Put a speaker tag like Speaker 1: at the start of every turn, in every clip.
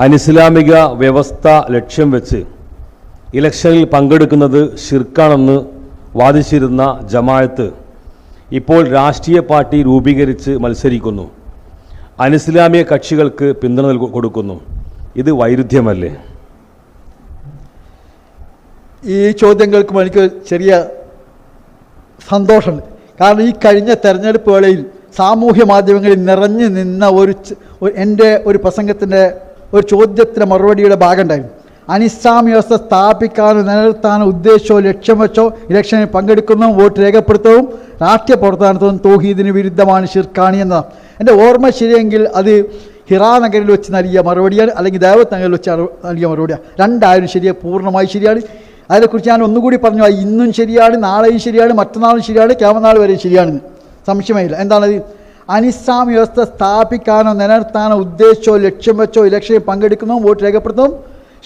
Speaker 1: അനിസ്ലാമിക വ്യവസ്ഥ ലക്ഷ്യം വെച്ച് ഇലക്ഷനിൽ പങ്കെടുക്കുന്നത് ഷിർക്കാണെന്ന് വാദിച്ചിരുന്ന ജമായത്ത് ഇപ്പോൾ രാഷ്ട്രീയ പാർട്ടി രൂപീകരിച്ച് മത്സരിക്കുന്നു. അനിസ്ലാമിക കക്ഷികൾക്ക് പിന്തുണ നൽകു- കൊടുക്കുന്നു. ഇത് വൈരുദ്ധ്യമല്ലേ?
Speaker 2: ഈ ചോദ്യങ്ങൾക്കും എനിക്ക് ചെറിയ സന്തോഷമുണ്ട്. കാരണം ഈ കഴിഞ്ഞ തെരഞ്ഞെടുപ്പ് വേളയിൽ സാമൂഹ്യ മാധ്യമങ്ങളിൽ നിറഞ്ഞു നിന്ന ഒരു എന്റെ ഒരു പ്രസംഗത്തിന്റെ ഒരു ചോദ്യത്തിന്റെ മറുപടിയുടെ ഭാഗം ഉണ്ടായിരുന്നു അനിസ്ലാമിക വ്യവസ്ഥ സ്ഥാപിക്കാനോ നിലനിർത്താനോ ഉദ്ദേശമോ ലക്ഷ്യം വെച്ചോ ഇലക്ഷനിൽ പങ്കെടുക്കുന്നതും വോട്ട് രേഖപ്പെടുത്തവും രാഷ്ട്രീയ പ്രവർത്തനത്തും തോഹീദിന് വിരുദ്ധമാണ് ഷിർഖാണി എന്നതാണ് എന്റെ ഓർമ്മ ശരിയെങ്കിൽ അത് ഹിറാ നഗരിൽ വെച്ച് നൽകിയ മറുപടിയാണ് അല്ലെങ്കിൽ ദേവത്ത് നഗറിൽ വെച്ച് നൽകിയ മറുപടിയാണ്. രണ്ടായാലും ശരിയാണ് പൂർണമായി ശരിയാണ്. അതിനെക്കുറിച്ച് ഞാൻ ഒന്നുകൂടി പറഞ്ഞു ഇന്നും ശരിയാണ് നാളെയും ശരിയാണ് മറ്റന്നാളും ശരിയാണ് ക്യാമനാൾ വരെയും ശരിയാണെന്ന് സംശയമില്ല എന്താണത് അനിസ്ലാം വ്യവസ്ഥ സ്ഥാപിക്കാനോ നിലനിർത്താനോ ഉദ്ദേശിച്ചോ ലക്ഷ്യം വെച്ചോ ഇലക്ഷനിൽ പങ്കെടുക്കുന്നോ വോട്ട് രേഖപ്പെടുത്തും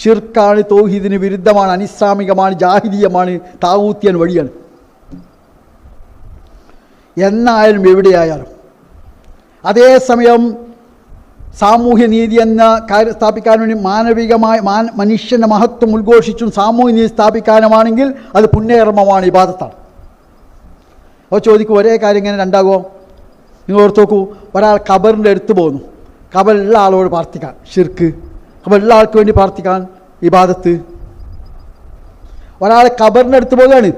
Speaker 2: ഷിർക്കാണ് തൗഹീദിന് വിരുദ്ധമാണ് അനിസ്ലാമികമാണ് ജാഹിദീയമാണ് താവൂത്തിയൻ വഴിയാണ്. എന്നായാലും എവിടെയായാലും അതേസമയം സാമൂഹ്യ നീതി എന്ന കാര്യം സ്ഥാപിക്കാൻ വേണ്ടി മാനവികമായ മാന മനുഷ്യന്റെ മഹത്വം ഉദ്ഘോഷിച്ചും സാമൂഹ്യ നീതി സ്ഥാപിക്കാനുമാണെങ്കിൽ അത് പുണ്യകർമ്മമാണ് ഇബാദത്താണ്. അപ്പോൾ ചോദിക്കും ഒരേ കാര്യം ഇങ്ങനെ രണ്ടാകുമോ? നിങ്ങൾ ഓർത്ത് നോക്കൂ ഒരാൾ ഖബറിന്റെ അടുത്ത് പോകുന്നു ഖബറുള്ള ആളോട് പ്രാർത്ഥിക്കാൻ ഷിർക്ക് ഖബറുള്ള ആൾക്ക് വേണ്ടി പ്രാർത്ഥിക്കാൻ ഇബാദത്ത്. ഒരാൾ ഖബറിന്റെ അടുത്ത് പോവുകയാണ്.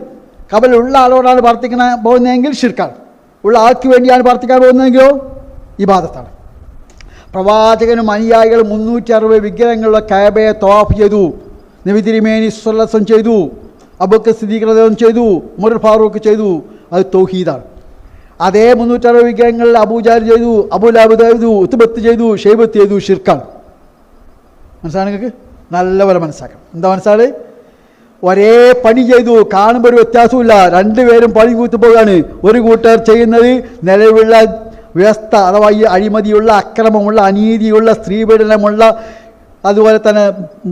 Speaker 2: ഖബറിലുള്ള ആളോടാണ് പ്രാർത്ഥിക്കണ പോകുന്നതെങ്കിൽ ഷിർക്കാണ് ഉള്ള ആൾക്ക് വേണ്ടിയാണ് പ്രാർത്ഥിക്കാൻ പോകുന്നതെങ്കിലോ ഇബാദത്താണ്. പ്രവാചകനും അനുയായികളും മുന്നൂറ്റി അറുപത് വിഗ്രഹങ്ങളുടെ കാബയെ തോഫ് ചെയ്തു. നിവിതിരിമേനി തിരുമേനി സ്വല്ലസം ചെയ്തു. അബുക്ക് സ്ഥിരീകൃതം ചെയ്തു. ഉമർ ഫാറൂഖ് ചെയ്തു. അത് തൗഹീദാണ്. അതേ മുന്നൂറ്ററുപത് വിഗ്രഹങ്ങളിൽ അബൂജാൽ ചെയ്തു അബുലാബ് ചെയ്തു ഉത്തുബത്ത് ചെയ്തു ഷെയ്ബത്ത് ചെയ്തു ഷിർക്കാണ് മനസ്സിലാണ് നിങ്ങൾക്ക്? നല്ലപോലെ മനസ്സിലാക്കണം. എന്താ മനസ്സിലായി ഒരേ പണി ചെയ്തു. കാണുമ്പോൾ ഒരു വ്യത്യാസമില്ല രണ്ടുപേരും പണി കൂത്തു പോവുകയാണ് ഒരു കൂട്ടർ ചെയ്യുന്നത് നിലവിലുള്ള വ്യവസ്ഥ അഥവാ ഈ അഴിമതിയുള്ള അക്രമമുള്ള അനീതിയുള്ള സ്ത്രീപീഡനമുള്ള അതുപോലെ തന്നെ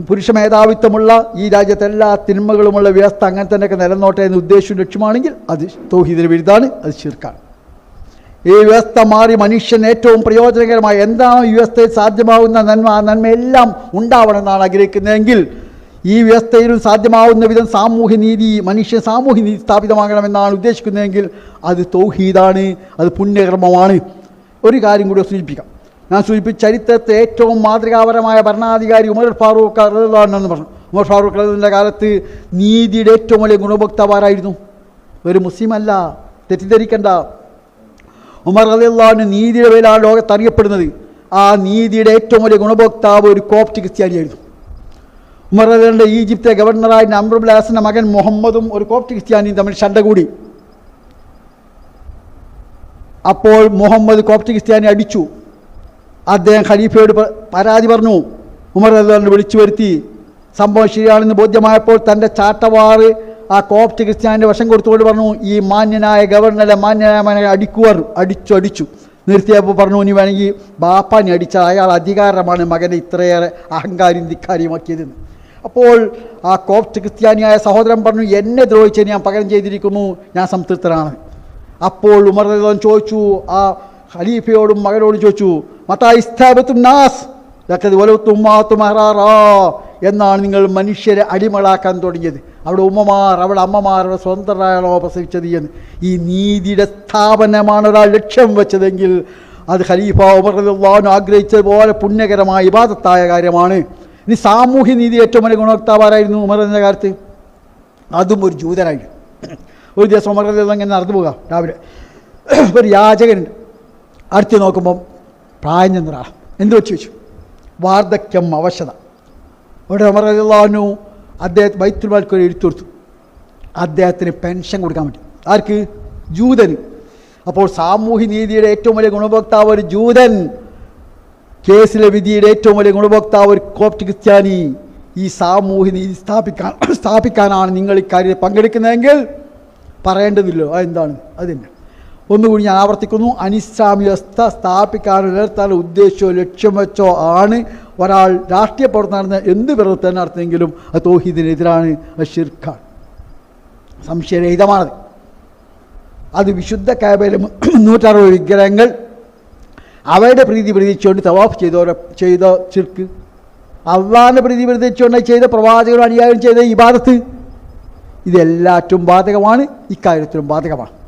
Speaker 2: പുരുഷ മേധാവിത്വമുള്ള ഈ രാജ്യത്തെ എല്ലാ തിന്മകളുമുള്ള വ്യവസ്ഥ അങ്ങനെ തന്നെയൊക്കെ നിലനോട്ടെ എന്ന് ഉദ്ദേശവും ലക്ഷ്യമാണെങ്കിൽ അത് തോഹിതിന് വിരുദ്ധാണ് അത് ശീർക്കാണ്. ഈ വ്യവസ്ഥ മാറി മനുഷ്യൻ ഏറ്റവും പ്രയോജനകരമായ എന്താണ് ഈ വ്യവസ്ഥയിൽ സാധ്യമാവുന്ന നന്മ? ആ നന്മയെല്ലാം ഉണ്ടാവണമെന്നാണ് ആഗ്രഹിക്കുന്നതെങ്കിൽ ഈ വ്യവസ്ഥയിൽ സാധ്യമാവുന്ന വിധം സാമൂഹ്യ നീതി മനുഷ്യ സാമൂഹ്യ നീതി സ്ഥാപിതമാകണമെന്നാണ് ഉദ്ദേശിക്കുന്നതെങ്കിൽ അത് തൗഹീദാണ് അത് പുണ്യകർമ്മമാണ്. ഒരു കാര്യം കൂടി സൂചിപ്പിക്കാം. ഞാൻ സൂചിപ്പിച്ച ചരിത്രത്തെ ഏറ്റവും മാതൃകാപരമായ ഭരണാധികാരി ഉമർ ഫാറൂഖ് എന്ന് പറഞ്ഞു. ഉമർ ഫാറൂഖ് റഹ്ലിന്റെ കാലത്ത് നീതിയുടെ ഏറ്റവും വലിയ ഗുണഭോക്താവാരായിരുന്നു ഒരു മുസ്ലിം അല്ല തെറ്റിദ്ധരിക്കണ്ട. ഉമർ അലിള്ളാഹുവിന് നീതിയുടെ പേരിലാണ് ലോകത്ത് അറിയപ്പെടുന്നത്. ആ നീതിയുടെ ഏറ്റവും വലിയ ഗുണഭോക്താവ് ഒരു കോപ്റ്റ് ക്രിസ്ത്യാനിയായിരുന്നു. ഉമർ അലിയുടെ ഈജിപ്തിലെ ഗവർണറായ അമ്രുബുൽ ഹാസന്റെ മകൻ മുഹമ്മദും ഒരു കോപ്റ്റ് ക്രിസ്ത്യാനിയും തമ്മിൽ ശണ്ട കൂടി. അപ്പോൾ മുഹമ്മദ് കോപ്റ്റ് ക്രിസ്ത്യാനി അടിച്ചു. അദ്ദേഹം ഖലീഫയോട് പരാതി പറഞ്ഞു. ഉമർ അലിനെ വിളിച്ചു വരുത്തി. സംഭവം ശരിയാണെന്ന് ബോധ്യമായപ്പോൾ തന്റെ ചാട്ടവാറ് ആ കോപ്റ്റ് ക്രിസ്ത്യാനിന്റെ വശം കൊടുത്തുകൊണ്ട് പറഞ്ഞു ഈ മാന്യനായ ഗവർണറെ മാന്യനായ മകനെ അടിക്കുവർ. അടിച്ചു അടിച്ചു. നിർത്തിയപ്പോൾ പറഞ്ഞു ഇനി വേണമെങ്കിൽ ബാപ്പാനെ അടിച്ച അയാൾ അധികാരമാണ് മകനെ ഇത്രയേറെ അഹങ്കാരിയും ധിക്കാരിയുമാക്കിയതെന്ന് അപ്പോൾ ആ കോപ്റ്റ് ക്രിസ്ത്യാനിയായ സഹോദരൻ പറഞ്ഞു എന്നെ ദ്രോഹിച്ചതിന് ഞാൻ പകരം ചെയ്തിരിക്കുന്നു ഞാൻ സംതൃപ്തനാണ്. അപ്പോൾ ഉമർ ചോദിച്ചു ആ ഖലീഫയോടും മകനോടും ചോദിച്ചു മത്താ ഇസ്താബത്തും നാസ് ലക്കത് വലത്തുമ്മാത്തും അറാറാ എന്നാണ് നിങ്ങൾ മനുഷ്യരെ അടിമകളാക്കാൻ തുടങ്ങിയത്. അവിടെ ഉമ്മമാർ അവിടെ അമ്മമാർ അവിടെ സ്വതന്ത്രരാണോ പ്രസവിച്ചത് എന്ന്. ഈ നീതിയുടെ സ്ഥാപനമാണ് ഒരാൾ ലക്ഷ്യം വെച്ചതെങ്കിൽ അത് ഖലീഫ ഉമർ റളിയല്ലാഹു ആഗ്രഹിച്ചതുപോലെ പുണ്യകരമായ ഇബാദത്തായ കാര്യമാണ്. ഇനി സാമൂഹ്യ നീതി ഏറ്റവും വലിയ ഗുണഭോക്താവാരായിരുന്നു ഉമർ എന്ന കാലത്ത്? അതും ഒരു ജൂതനായിരുന്നു. ഒരു ദിവസം ഉമർ ഇങ്ങനെ നടന്നു പോകാം രാവിലെ. ഒരു യാചകനുണ്ട്. അടുത്ത് നോക്കുമ്പം പ്രായം ചെന്നറാ എന്ത് വെച്ച് വെച്ചു വാർദ്ധക്യം അവശത. ഇവിടെ ഉമർ റളിയല്ലാഹു അദ്ദേഹത്തെ ബൈത്തുൽമാൽക്ക് ഒരു എഴുത്തു കൊടുത്തു. അദ്ദേഹത്തിന് പെൻഷൻ കൊടുക്കാൻ പറ്റും. ആർക്ക്? ജൂതന്. അപ്പോൾ സാമൂഹ്യ നീതിയുടെ ഏറ്റവും വലിയ ഗുണഭോക്താവ് ഒരു ജൂതൻ. കേസിലെ വിധിയുടെ ഏറ്റവും വലിയ ഗുണഭോക്താവ് ഒരു കോപ്റ്റ് ക്രിസ്ത്യാനി. ഈ സാമൂഹ്യ നീതി സ്ഥാപിക്കാൻ സ്ഥാപിക്കാനാണ് നിങ്ങൾ ഇക്കാര്യത്തിൽ പങ്കെടുക്കുന്നതെങ്കിൽ പറയേണ്ടതില്ലോ. അതെന്താണ് അത് തന്നെ. ഒന്നുകൂടി ഞാൻ ആവർത്തിക്കുന്നു. അനിസ്ലാമിക വ്യവസ്ഥ സ്ഥാപിക്കാനോ നിലനിർത്താനോ ഉദ്ദേശിച്ചോ ലക്ഷ്യം വെച്ചോ ആണ് ഒരാൾ രാഷ്ട്രീയ പ്രവർത്തനം നടന്ന എന്ത് പ്രവർത്തനം നടത്തുമെങ്കിലും അത് തോഹീദിനെതിരാണ് അത് സംശയരഹിതമാണത്. അത് വിശുദ്ധ കാബയിലെ മുന്നൂറ്ററുപത് വിഗ്രഹങ്ങൾ അവയുടെ പ്രീതി പ്രതീക്ഷിച്ചുകൊണ്ട് തവാഫ് ചെയ്തവരെ ചെയ്ത ചിർക്ക് അള്ളാഹിന്റെ പ്രീതി പ്രതീക്ഷിച്ചുകൊണ്ട് ചെയ്ത പ്രവാചകരും അനുയായം ചെയ്ത ഇബാദത്ത്. ഇതെല്ലാറ്റും ബാധകമാണ് ഇക്കാര്യത്തിലും ബാധകമാണ്.